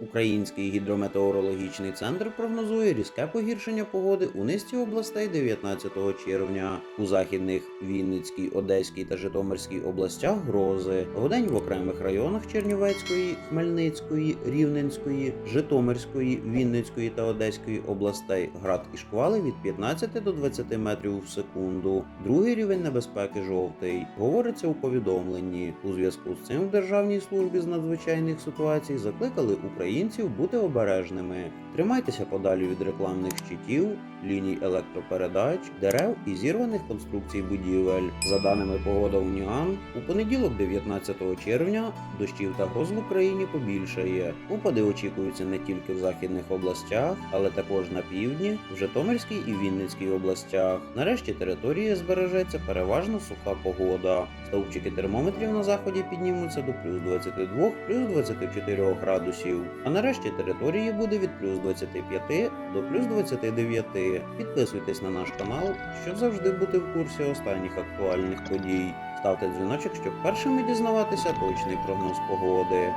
Український гідрометеорологічний центр прогнозує різке погіршення погоди у низці областей 19 червня. У західних Вінницькій, Одеській та Житомирській областях грози. Вдень в окремих районах Чернівецької, Хмельницької, Рівненської, Житомирської, Вінницької та Одеської областей град і шквали від 15 до 20 метрів в секунду. Другий рівень небезпеки жовтий. Говориться у повідомленні. У зв'язку з цим в Державній службі з надзвичайних ситуацій закликали українців бути обережними. Тримайтеся подалі від рекламних щитів, ліній електропередач, дерев і зірваних конструкцій будівель. За даними погода Уніан, у понеділок, 19 червня, дощів та гроз в Україні побільшає. Опади очікуються не тільки в західних областях, але також на півдні, в Житомирській і Вінницькій областях. Нарешті території збережеться переважно суха погода. Стовпчики термометрів на заході піднімуться до плюс 22, плюс 24 градусів. А нарешті території буде від плюс 25 до плюс 29. Підписуйтесь на наш канал, щоб завжди бути в курсі останніх актуальних подій. Ставте дзвіночок, щоб першими дізнаватися точний прогноз погоди.